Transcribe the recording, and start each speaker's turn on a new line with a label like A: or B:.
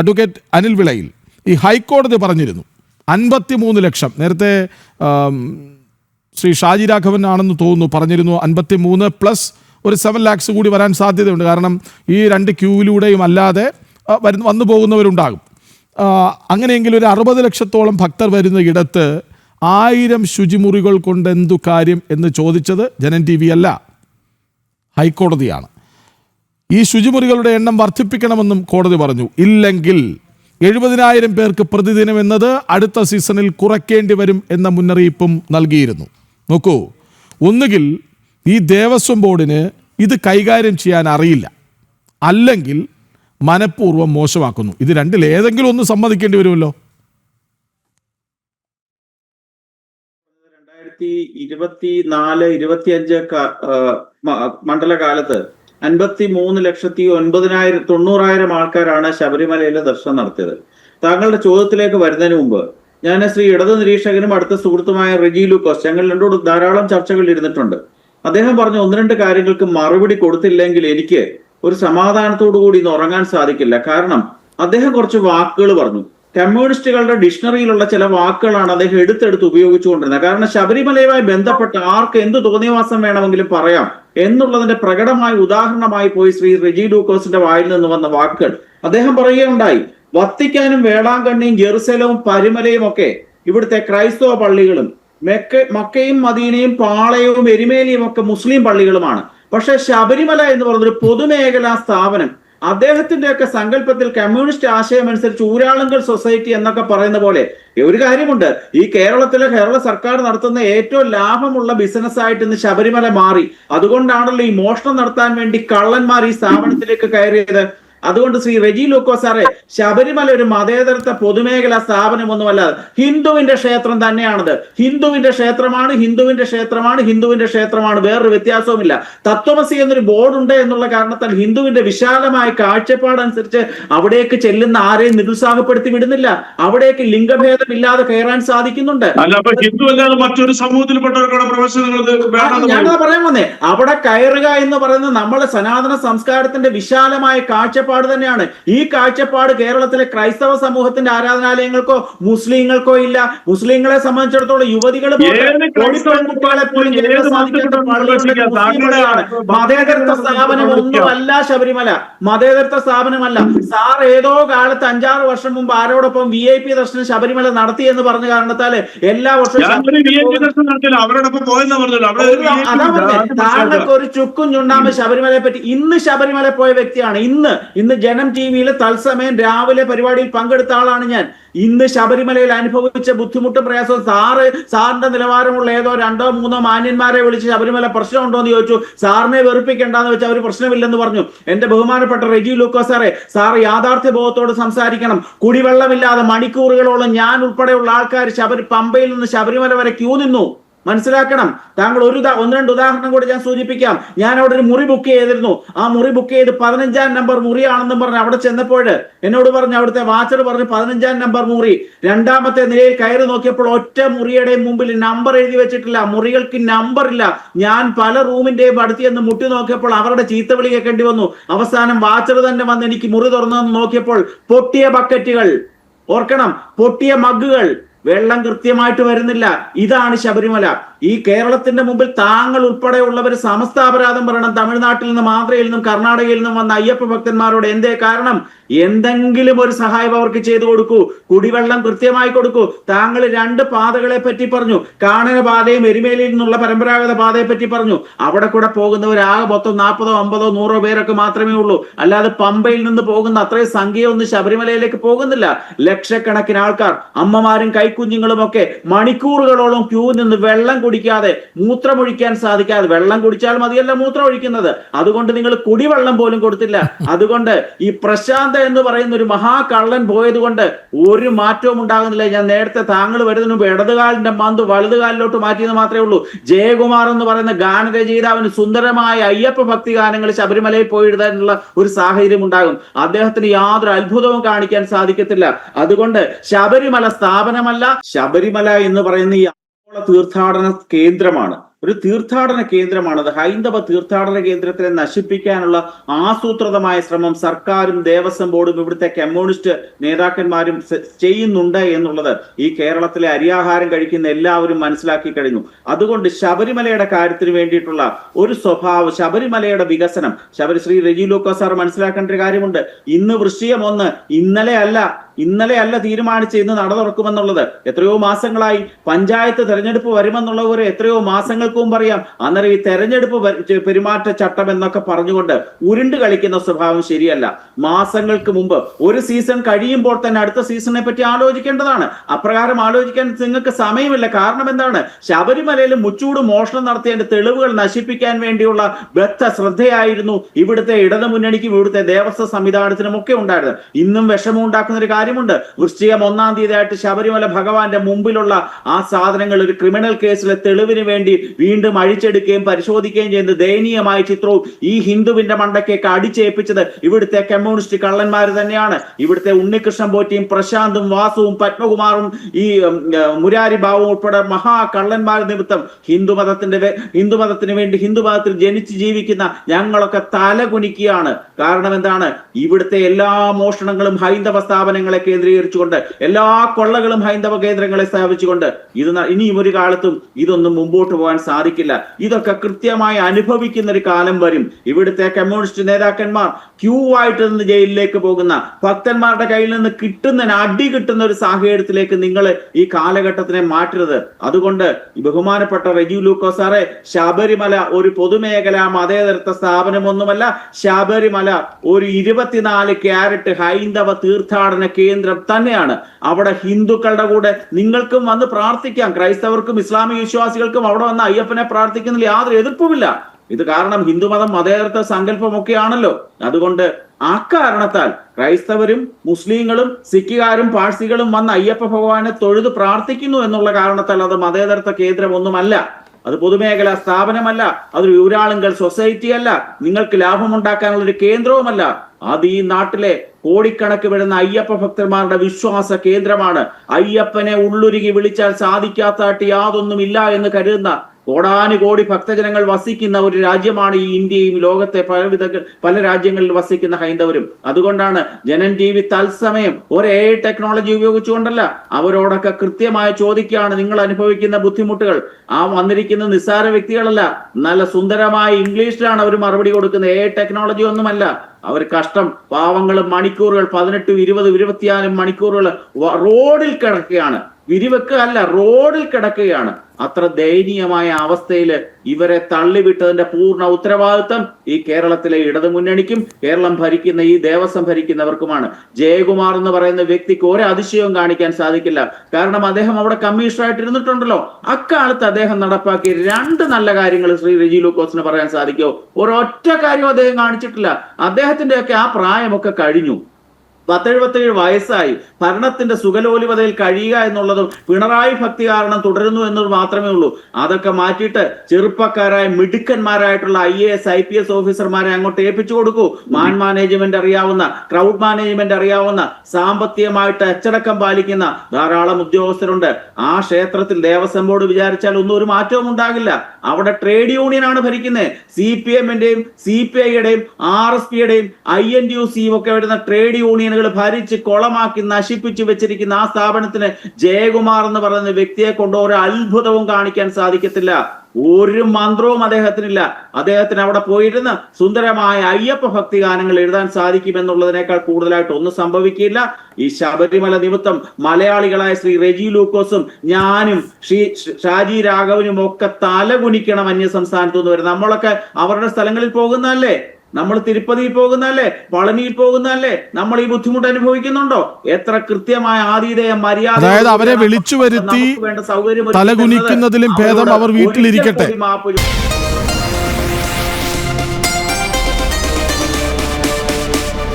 A: Advocate Anil വിളയിൽ ഈ ഹൈക്കോടതി പറഞ്ഞിരുന്നു അൻപത്തിമൂന്ന് ലക്ഷം. നേരത്തെ ശ്രീ ഷാജി രാഘവൻ ആണെന്ന് തോന്നുന്നു പറഞ്ഞിരുന്നു അൻപത്തി മൂന്ന് പ്ലസ് ഒരു സെവൻ ലാക്സ് കൂടി വരാൻ സാധ്യതയുണ്ട്. കാരണം ഈ രണ്ട് ക്യൂവിലൂടെയും അല്ലാതെ വരുന്ന വന്നു പോകുന്നവരുണ്ടാകും. അങ്ങനെയെങ്കിൽ ഒരു അറുപത് ലക്ഷത്തോളം ഭക്തർ വരുന്ന ഇടത്ത് ആയിരം ശുചിമുറികൾ കൊണ്ട് എന്തു കാര്യം എന്ന് ചോദിച്ചത് ജനൻ ടി വി അല്ല ഹൈക്കോടതിയാണ്. ഈ ശുചിമുറികളുടെ എണ്ണം വർദ്ധിപ്പിക്കണമെന്നും കോടതി പറഞ്ഞു. ഇല്ലെങ്കിൽ എഴുപതിനായിരം പേർക്ക് പ്രതിദിനം എന്നത് അടുത്ത സീസണിൽ കുറയ്ക്കേണ്ടി വരും എന്ന മുന്നറിയിപ്പും നൽകിയിരുന്നു. നോക്കൂ ഒന്നുകിൽ ഈ ദേവസ്വം ബോർഡിന് ഇത് കൈകാര്യം ചെയ്യാൻ അറിയില്ല. അല്ലെങ്കിൽ മനഃപൂർവം മോശമാക്കുന്നു. ഇത് രണ്ടിൽ ഏതെങ്കിലും ഒന്ന് സമ്മതിക്കേണ്ടി വരുമല്ലോ.
B: രണ്ടായിരത്തി ഇരുപത്തി നാല് ഇരുപത്തിയഞ്ച് മണ്ഡലകാലത്ത് അൻപത്തി മൂന്ന് ലക്ഷത്തി ഒൻപതിനായിരം തൊണ്ണൂറായിരം ആൾക്കാരാണ് ശബരിമലയിൽ ദർശനം നടത്തിയത്. താങ്കളുടെ ചോദ്യത്തിലേക്ക് വരുന്നതിന് മുമ്പ് ഞാൻ ശ്രീ ഇടത് നിരീക്ഷകനും അടുത്ത സുഹൃത്തുമായ റിജി ലൂക്കോസ് ഞങ്ങൾ രണ്ടോട് ധാരാളം ചർച്ചകൾ ഇരുന്നിട്ടുണ്ട്. അദ്ദേഹം പറഞ്ഞ ഒന്ന് രണ്ട് കാര്യങ്ങൾക്ക് മറുപടി കൊടുത്തില്ലെങ്കിൽ എനിക്ക് ഒരു സമാധാനത്തോടു കൂടി ഇന്ന് ഉറങ്ങാൻ സാധിക്കില്ല. കാരണം അദ്ദേഹം കുറച്ച് വാക്കുകൾ പറഞ്ഞു. കമ്മ്യൂണിസ്റ്റുകളുടെ ഡിക്ഷണറിയിലുള്ള ചില വാക്കുകളാണ് അദ്ദേഹം എടുത്തെടുത്ത് ഉപയോഗിച്ചുകൊണ്ടിരുന്നത്. കാരണം ശബരിമലയുമായി ബന്ധപ്പെട്ട് ആർക്ക് എന്ത് തോന്നിയവാസം വേണമെങ്കിലും പറയാം എന്നുള്ളതിന്റെ പ്രകടമായ ഉദാഹരണമായി പോയി ശ്രീ റിജി ഡൂക്കോസിന്റെ വായിൽ നിന്ന് വന്ന വാക്കുകൾ. അദ്ദേഹം പറയുകയുണ്ടായി വത്തിക്കാനും വേളാങ്കണ്ണിയും ജെറുസലവും പരിമലയും ഒക്കെ ഇവിടുത്തെ ക്രൈസ്തവ പള്ളികളും മെക്ക മക്കയും മദീനയും പാളയവും എരുമേലിയും ഒക്കെ മുസ്ലിം പള്ളികളുമാണ്. പക്ഷെ ശബരിമല എന്ന് പറയുന്നൊരു പൊതുമേഖലാ സ്ഥാപനം അദ്ദേഹത്തിന്റെ ഒക്കെ സങ്കല്പത്തിൽ കമ്മ്യൂണിസ്റ്റ് ആശയം അനുസരിച്ച് ഊരാളുങ്കൽ സൊസൈറ്റി എന്നൊക്കെ പറയുന്ന പോലെ ഒരു കാര്യമുണ്ട്. ഈ കേരളത്തിലെ കേരള സർക്കാർ നടത്തുന്ന ഏറ്റവും ലാഭമുള്ള ബിസിനസ് ആയിട്ട് ഇന്ന് ശബരിമല മാറി. അതുകൊണ്ടാണല്ലോ ഈ മോഷണം നടത്താൻ വേണ്ടി കള്ളന്മാർ ഈ സ്ഥാപനത്തിലേക്ക് കയറിയത്. അതുകൊണ്ട് ശ്രീ റെജി ലൂക്കോ സാറേ ശബരിമല ഒരു മതേതരത്വ പൊതുമേഖലാ സ്ഥാപനമൊന്നുമല്ല ഹിന്ദുവിന്റെ ക്ഷേത്രം തന്നെയാണത്. ഹിന്ദുവിന്റെ ക്ഷേത്രമാണ് ഹിന്ദുവിന്റെ ക്ഷേത്രമാണ് ഹിന്ദുവിന്റെ ക്ഷേത്രമാണ്. വേറൊരു വ്യത്യാസവുമില്ല. തത്വമസി എന്നൊരു ബോർഡ് ഉണ്ട് എന്നുള്ള കാരണത്താൽ ഹിന്ദുവിന്റെ വിശാലമായ കാഴ്ചപ്പാടനുസരിച്ച് അവിടേക്ക് ചെല്ലുന്ന ആരെയും നിരുത്സാഹപ്പെടുത്തി വിടുന്നില്ല. അവിടേക്ക് ലിംഗഭേദം ഇല്ലാതെ കയറാൻ സാധിക്കുന്നുണ്ട്.
C: ഹിന്ദു അല്ലാതെ മറ്റൊരു പ്രവേശനങ്ങൾ
B: പറയാൻ വന്നേ. അവിടെ കയറുക എന്ന് പറയുന്നത് നമ്മളെ സനാതന സംസ്കാരത്തിന്റെ വിശാലമായ കാഴ്ചപ്പാട് തന്നെയാണ്. ഈ കാഴ്ചപ്പാട് കേരളത്തിലെ ക്രൈസ്തവ സമൂഹത്തിന്റെ ആരാധനാലയങ്ങൾക്കോ മുസ്ലിങ്ങൾക്കോ ഇല്ല. മുസ്ലിങ്ങളെ സംബന്ധിച്ചിടത്തോളം യുവതികൾ മതേതരത്വ സ്ഥാപനം ഒന്നുമല്ല ശബരിമല. മതേതരത്വ സ്ഥാപനമല്ല. സാർ ഏതോ കാലത്ത് അഞ്ചാറ് വർഷം മുമ്പ് ആരോടൊപ്പം വി ഐ പി ദർശനം ശബരിമല നടത്തി എന്ന് പറഞ്ഞ കാരണത്താൽ എല്ലാ വർഷവും താങ്കൾക്ക് ഒരു ചുക്കും ചുണ്ടാമ്പ ശബരിമലയെ പറ്റി ഇന്ന് ശബരിമല പോയ വ്യക്തിയാണ്. ഇന്ന് ഇന്ന് ജനം ടി വിയിൽ തത്സമയം രാവിലെ പരിപാടിയിൽ പങ്കെടുത്ത ആളാണ് ഞാൻ. ഇന്ന് ശബരിമലയിൽ അനുഭവിച്ച ബുദ്ധിമുട്ടും പ്രയാസവും സാറ് സാറിന്റെ നിലവാരമുള്ള ഏതോ രണ്ടോ മൂന്നോ മാന്യന്മാരെ വിളിച്ച് ശബരിമല പ്രശ്നമുണ്ടോ എന്ന് ചോദിച്ചു. സാറിനെ വെറുപ്പിക്കേണ്ടെന്ന് വെച്ചാൽ അവർ പ്രശ്നമില്ലെന്ന് പറഞ്ഞു. എന്റെ ബഹുമാനപ്പെട്ട റെജി ലൂക്കോ സാറെ സാർ യാഥാർത്ഥ്യ ബോധത്തോട് സംസാരിക്കണം. കുടിവെള്ളമില്ലാതെ മണിക്കൂറുകളോളം ഞാൻ ഉൾപ്പെടെയുള്ള ആൾക്കാർ ശബരി പമ്പയിൽ നിന്ന് ശബരിമല വരെ ക്യൂ നിന്നു. മനസ്സിലാക്കണം. താങ്കൾ ഒരു ഒന്ന് രണ്ട് ഉദാഹരണം കൂടി ഞാൻ സൂചിപ്പിക്കാം. ഞാൻ അവിടെ ഒരു മുറി ബുക്ക് ചെയ്തിരുന്നു. ആ മുറി ബുക്ക് ചെയ്ത് പതിനഞ്ചാം നമ്പർ മുറിയാണെന്നും പറഞ്ഞ് അവിടെ ചെന്നപ്പോൾ എന്നോട് പറഞ്ഞു അവിടുത്തെ വാച്ചർ പറഞ്ഞു പതിനഞ്ചാം നമ്പർ മുറി. രണ്ടാമത്തെ നിലയിൽ കയറി നോക്കിയപ്പോൾ ഒറ്റ മുറിയുടെ മുമ്പിൽ നമ്പർ എഴുതി വെച്ചിട്ടില്ല. മുറികൾക്ക് നമ്പർ ഇല്ല. ഞാൻ പല റൂമിന്റെയും അടുത്ത് ചെന്ന് മുട്ടി നോക്കിയപ്പോൾ അവരുടെ ചീത്തവിളി കേൾക്കേണ്ടി വന്നു. അവസാനം വാച്ചർ തന്നെ വന്ന് എനിക്ക് മുറി തുറന്നു നോക്കിയപ്പോൾ പൊട്ടിയ ബക്കറ്റുകൾ ഓർക്കണം പൊട്ടിയ മഗ്ഗുകൾ വെള്ളം കൃത്യമായിട്ട് വരുന്നില്ല. ഇതാണ് ശബരിമല. ഈ കേരളത്തിന്റെ മുമ്പിൽ താങ്കൾ ഉൾപ്പെടെയുള്ളവർ സമസ്ത അപരാധം പറയണം. തമിഴ്നാട്ടിൽ നിന്നും ആന്ധ്രയിൽ നിന്നും കർണാടകയിൽ നിന്നും വന്ന അയ്യപ്പ ഭക്തന്മാരോട് എന്തേ കാരണം? എന്തെങ്കിലും ഒരു സഹായം അവർക്ക് ചെയ്തു കൊടുക്കൂ. കുടിവെള്ളം കൃത്യമായി കൊടുക്കൂ. താങ്കൾ രണ്ട് പാതകളെ പറ്റി പറഞ്ഞു. കാണന പാതയും എരുമേലിയിൽ നിന്നുള്ള പരമ്പരാഗത പാതയെ പറ്റി പറഞ്ഞു. അവിടെ കൂടെ പോകുന്നവർ ആകെ മൊത്തം നാൽപ്പതോ അമ്പതോ നൂറോ പേരൊക്കെ മാത്രമേ ഉള്ളൂ. അല്ലാതെ പമ്പയിൽ നിന്ന് പോകുന്ന അത്രയും സംഖ്യയൊന്നും ശബരിമലയിലേക്ക് പോകുന്നില്ല. ലക്ഷക്കണക്കിന് ആൾക്കാർ അമ്മമാരും കൈക്കുഞ്ഞുങ്ങളും ഒക്കെ മണിക്കൂറുകളോളം ക്യൂ നിന്ന് വെള്ളം കുടിക്കാതെ മൂത്രമൊഴിക്കാൻ സാധിക്കാതെ വെള്ളം കുടിച്ചാൽ മതിയല്ല മൂത്രം ഒഴിക്കുന്നത് അതുകൊണ്ട് നിങ്ങൾ കുടിവെള്ളം പോലും കൊടുത്തില്ല. അതുകൊണ്ട് ഈ പ്രശാന്ത എന്ന് പറയുന്ന ഒരു മഹാകള്ളൻ പോയത് കൊണ്ട് ഒരു മാറ്റവും ഉണ്ടാകുന്നില്ല. ഞാൻ നേരത്തെ താങ്കൾ വരുന്നതിന് മുമ്പ് ഇടതുകാലിന്റെ മന്ത് വലതുകാലിലോട്ട് മാറ്റിയെന്ന് മാത്രമേ ഉള്ളൂ. ജയകുമാർ എന്ന് പറയുന്ന ഗാനരചയിതാവിന് സുന്ദരമായ അയ്യപ്പ ഭക്തി ഗാനങ്ങൾ ശബരിമലയിൽ പോയി ഒരു സാഹചര്യം ഉണ്ടാകും. അദ്ദേഹത്തിന് യാതൊരു അത്ഭുതവും കാണിക്കാൻ സാധിക്കത്തില്ല. അതുകൊണ്ട് ശബരിമല സ്ഥാപനമല്ല ശബരിമല എന്ന് പറയുന്ന ഈ തീർത്ഥാടന കേന്ദ്രമാണ്. ഒരു തീർത്ഥാടന കേന്ദ്രമാണത്. ഹൈന്ദവ തീർത്ഥാടന കേന്ദ്രത്തിനെ നശിപ്പിക്കാനുള്ള ആസൂത്രിതമായ ശ്രമം സർക്കാരും ദേവസ്വം ബോർഡും ഇവിടുത്തെ കമ്മ്യൂണിസ്റ്റ് നേതാക്കന്മാരും ചെയ്യുന്നുണ്ട് എന്നുള്ളത് ഈ കേരളത്തിലെ അരിയാഹാരം കഴിക്കുന്ന എല്ലാവരും മനസ്സിലാക്കി കഴിഞ്ഞു. അതുകൊണ്ട് ശബരിമലയുടെ കാര്യത്തിന് വേണ്ടിയിട്ടുള്ള ഒരു സ്വഭാവ ശബരിമലയുടെ വികസനം. ശബരി ശ്രീ റെജി ലൂക്കോ സാർ മനസ്സിലാക്കേണ്ട ഒരു കാര്യമുണ്ട്. ഇന്ന് വൃശ്ചികം ഒന്ന് ഇന്നലെ അല്ല ഇന്നലെ അല്ല തീരുമാനിച്ച് ഇന്ന് നട തുറക്കുമെന്നുള്ളത് എത്രയോ മാസങ്ങളായി പഞ്ചായത്ത് തെരഞ്ഞെടുപ്പ് ഒരു എത്രയോ മാസങ്ങൾക്ക് മുമ്പ് അറിയാം. അന്നേരം ഈ തെരഞ്ഞെടുപ്പ് പെരുമാറ്റച്ചട്ടം പെരുമാറ്റ ചട്ടം എന്നൊക്കെ പറഞ്ഞുകൊണ്ട് ഉരുണ്ട് കളിക്കുന്ന സ്വഭാവം ശരിയല്ല. മാസങ്ങൾക്ക് മുമ്പ് ഒരു സീസൺ കഴിയുമ്പോൾ തന്നെ അടുത്ത സീസണിനെ പറ്റി ആലോചിക്കേണ്ടതാണ്. അപ്രകാരം ആലോചിക്കാൻ നിങ്ങൾക്ക് സമയമില്ല. കാരണം എന്താണ്? ശബരിമലയിൽ മുച്ചൂട് മോഷണം നടത്തിയതിന്റെ തെളിവുകൾ നശിപ്പിക്കാൻ വേണ്ടിയുള്ള ബദ്ധ ശ്രദ്ധയായിരുന്നു ഇവിടുത്തെ ഇടതു മുന്നണിക്കും ഇവിടുത്തെ ദേവസ്വം സംവിധാനത്തിനും ഒക്കെ ഉണ്ടായിരുന്നത്. ഇന്നും വിഷമം ഉണ്ടാക്കുന്ന ഒരു കാര്യമുണ്ട്. വൃശ്ചികം ഒന്നാം തീയതി ആയിട്ട് ശബരിമല ഭഗവാന്റെ മുമ്പിലുള്ള ആ സാധനങ്ങൾ ഒരു ക്രിമിനൽ കേസിലെ തെളിവിന് വേണ്ടി വീണ്ടും അഴിച്ചെടുക്കുകയും പരിശോധിക്കുകയും ചെയ്യുന്ന ദയനീയമായ ചിത്രവും ഈ ഹിന്ദുവിന്റെ മണ്ടക്കേക്ക് അടിച്ചേൽപ്പിച്ചത് ഇവിടുത്തെ കമ്മ്യൂണിസ്റ്റ് കള്ളന്മാർ തന്നെയാണ്. ഇവിടുത്തെ ഉണ്ണികൃഷ്ണൻ പോറ്റിയും പ്രശാന്തും വാസുവും പത്മകുമാറും ഈ മുരാരി ബാബുവും ഉൾപ്പെടെ മഹാ കള്ളന്മാർ നിമിത്തം ഹിന്ദു മതത്തിന്റെ ഹിന്ദു വേണ്ടി ഹിന്ദു മതത്തിൽ ജനിച്ച് ജീവിക്കുന്ന ഞങ്ങളൊക്കെ തല കുനിക്കുകയാണ് കാരണം എന്താണ്? ഇവിടുത്തെ എല്ലാ മോഷണങ്ങളും ഹൈന്ദവ സ്ഥാപനങ്ങളെ കേന്ദ്രീകരിച്ചുകൊണ്ട് എല്ലാ കൊള്ളകളും ഹൈന്ദവ കേന്ദ്രങ്ങളെ സ്ഥാപിച്ചുകൊണ്ട് ഇത് ഇനിയും ഒരു കാലത്തും ഇതൊന്നും മുമ്പോട്ട് പോകാൻ സാധിക്കില്ല. ഇതൊക്കെ കൃത്യമായി അനുഭവിക്കുന്ന ഒരു കാലം വരും. ഇവിടുത്തെ കമ്മ്യൂണിസ്റ്റ് നേതാക്കന്മാർ ക്യൂ ആയിട്ട് നിന്ന് ജയിലിലേക്ക് പോകുന്ന ഭക്തന്മാരുടെ കയ്യിൽ നിന്ന് കിട്ടുന്ന അടി കിട്ടുന്ന ഒരു സാഹചര്യത്തിലേക്ക് നിങ്ങൾ ഈ കാലഘട്ടത്തിനെ മാറ്റരുത്. അതുകൊണ്ട് ബഹുമാനപ്പെട്ട റെജി ലൂക്കോ സാറെ ശബരിമല ഒരു പൊതുമേഖല മതേതരത്വ സ്ഥാപനമൊന്നുമല്ല ശബരിമല ഒരു ഇരുപത്തിനാല് ക്യാരറ്റ് ഹൈന്ദവ തീർത്ഥാടന കേന്ദ്രം തന്നെയാണ്. അവിടെ ഹിന്ദുക്കളുടെ കൂടെ നിങ്ങൾക്കും വന്ന് പ്രാർത്ഥിക്കാം. ക്രൈസ്തവർക്കും ഇസ്ലാമിക വിശ്വാസികൾക്കും അവിടെ വന്ന് അയ്യപ്പനെ പ്രാർത്ഥിക്കുന്നതിൽ യാതൊരു എതിർപ്പുമില്ല. ഇത് കാരണം ഹിന്ദുമതം മതേതരത്വ സങ്കല്പമൊക്കെയാണല്ലോ. അതുകൊണ്ട് ആ കാരണത്താൽ ക്രൈസ്തവരും മുസ്ലിങ്ങളും സിഖുകാരും പാഴ്സികളും വന്ന് അയ്യപ്പ ഭഗവാനെ തൊഴുത് പ്രാർത്ഥിക്കുന്നു എന്നുള്ള കാരണത്താൽ അത് മതേതരത്വ കേന്ദ്രമൊന്നുമല്ല. അത് പൊതുമേഖലാ സ്ഥാപനമല്ല. അതൊരു യൂരാളുങ്കൽ സൊസൈറ്റി അല്ല നിങ്ങൾക്ക് ലാഭമുണ്ടാക്കാനുള്ള ഒരു കേന്ദ്രവുമല്ല. അത് ഈ നാട്ടിലെ കോടിക്കണക്ക് വരുന്ന അയ്യപ്പ ഭക്തന്മാരുടെ വിശ്വാസ കേന്ദ്രമാണ്. അയ്യപ്പനെ ഉള്ളുരുകി വിളിച്ചാൽ സാധിക്കാത്തായിട്ട് യാതൊന്നും ഇല്ല എന്ന് കരുതുന്ന കോടാനുകോടി ഭക്തജനങ്ങൾ വസിക്കുന്ന ഒരു രാജ്യമാണ് ഈ ഇന്ത്യയും ലോകത്തെ പലവിധ പല രാജ്യങ്ങളിൽ വസിക്കുന്ന ഹൈന്ദവരും. അതുകൊണ്ടാണ് ജനൻ ടി വി തത്സമയം ഒരേ ടെക്നോളജി ഉപയോഗിച്ചുകൊണ്ടല്ല അവരോടൊക്കെ കൃത്യമായി ചോദിക്കുകയാണ് നിങ്ങൾ അനുഭവിക്കുന്ന ബുദ്ധിമുട്ടുകൾ. ആ വന്നിരിക്കുന്ന നിസ്സാര വ്യക്തികളല്ല നല്ല സുന്ദരമായ ഇംഗ്ലീഷിലാണ് അവർ മറുപടി കൊടുക്കുന്നത്. ഏ ടെക്നോളജി ഒന്നുമല്ല. അവർ കഷ്ടം പാവങ്ങൾ മണിക്കൂറുകൾ പതിനെട്ടും ഇരുപതും ഇരുപത്തിനാലും മണിക്കൂറുകൾ റോഡിൽ കിടക്കുകയാണ്. വിരിവെക്കുക അല്ല റോഡിൽ കിടക്കുകയാണ്. അത്ര ദയനീയമായ അവസ്ഥയിൽ ഇവരെ തള്ളിവിട്ടതിന്റെ പൂർണ ഉത്തരവാദിത്തം ഈ കേരളത്തിലെ ഇടതുമുന്നണിക്കും കേരളം ഭരിക്കുന്ന ഈ ദേവസ്വം ഭരിക്കുന്നവർക്കുമാണ്. ജയകുമാർ എന്ന് പറയുന്ന വ്യക്തിക്ക് ഒരു അതിശയവും കാണിക്കാൻ സാധിക്കില്ല. കാരണം അദ്ദേഹം അവിടെ കമ്മീഷണറായിട്ട് ഇരുന്നിട്ടുണ്ടല്ലോ. അക്കാലത്ത് അദ്ദേഹം നടപ്പാക്കിയ രണ്ട് നല്ല കാര്യങ്ങൾ ശ്രീ റെജി ലൂക്കോസിന് പറയാൻ സാധിക്കുമോ? ഒരൊറ്റ കാര്യം അദ്ദേഹം കാണിച്ചിട്ടില്ല. അദ്ദേഹത്തിന്റെ ഒക്കെ ആ പ്രായമൊക്കെ കഴിഞ്ഞു. പത്തെഴുപത്തേഴ് വയസ്സായി. ഭരണത്തിന്റെ സുഖലോലിപതയിൽ കഴിയുക എന്നുള്ളതും പിണറായി ഭക്തി കാരണം തുടരുന്നു എന്നത് മാത്രമേ ഉള്ളൂ. അതൊക്കെ മാറ്റിയിട്ട് ചെറുപ്പക്കാരായ മിടുക്കന്മാരായിട്ടുള്ള I A S I P S ഓഫീസർമാരെ അങ്ങോട്ട് ഏൽപ്പിച്ചു കൊടുക്കൂ. മാൻ മാനേജ്മെന്റ് അറിയാവുന്ന ക്രൗഡ് മാനേജ്മെന്റ് അറിയാവുന്ന സാമ്പത്തികമായിട്ട് അച്ചടക്കം പാലിക്കുന്ന ധാരാളം ഉദ്യോഗസ്ഥരുണ്ട്. ആ ക്ഷേത്രത്തിൽ ദേവസ്വം ബോർഡ് വിചാരിച്ചാൽ ഒന്നും ഒരു മാറ്റവും ഉണ്ടാകില്ല. അവിടെ ട്രേഡ് യൂണിയനാണ് ഭരിക്കുന്നത് സി പി എമ്മിന്റെയും സി പി ഐയുടെയും ആർ എസ് പിയുടെയും ഐ എൻ ഡി യു സിയും ഒക്കെ വരുന്ന ട്രേഡ് യൂണിയനുകൾ ഭരിച്ച് കൊളമാക്കി നശിപ്പിച്ചു വെച്ചിരിക്കുന്ന ആ സ്ഥാപനത്തിന് ജയകുമാർ എന്ന് പറയുന്ന വ്യക്തിയെ കൊണ്ട് ഒരു അത്ഭുതവും കാണിക്കാൻ സാധിക്കത്തില്ല. ഒരു മന്ത്രവും അദ്ദേഹത്തിനില്ല. അദ്ദേഹത്തിന് അവിടെ പോയിരുന്ന് സുന്ദരമായ അയ്യപ്പ ഭക്തി ഗാനങ്ങൾ എഴുതാൻ സാധിക്കുമെന്നുള്ളതിനേക്കാൾ കൂടുതലായിട്ട് ഒന്നും സംഭവിക്കില്ല. ഈ ശബരിമല നിമിത്തം മലയാളികളായ ശ്രീ റെജി ലൂക്കോസും ഞാനും ശ്രീ ഷാജി രാഘവനും ഒക്കെ തലകുനിക്കണം അന്യ സംസ്ഥാനത്തു നിന്ന് വരും. നമ്മളൊക്കെ അവരുടെ സ്ഥലങ്ങളിൽ പോകുന്നതല്ലേ? നമ്മൾ തിരുപ്പതിയിൽ പോകുന്നല്ലേ പളനിയിൽ പോകുന്നല്ലേ നമ്മൾ ഈ ബുദ്ധിമുട്ട് അനുഭവിക്കുന്നുണ്ടോ? എത്ര കൃത്യമായ ആതിഥേയ മര്യാദ
A: അതായത് അവരെ വിളിച്ചു വരുത്തി
B: വേണ്ട സൗകര്യം
A: തലകുനിക്കുന്നതിലും ഭേദം അവർ വീട്ടിലിരിക്കട്ടെ.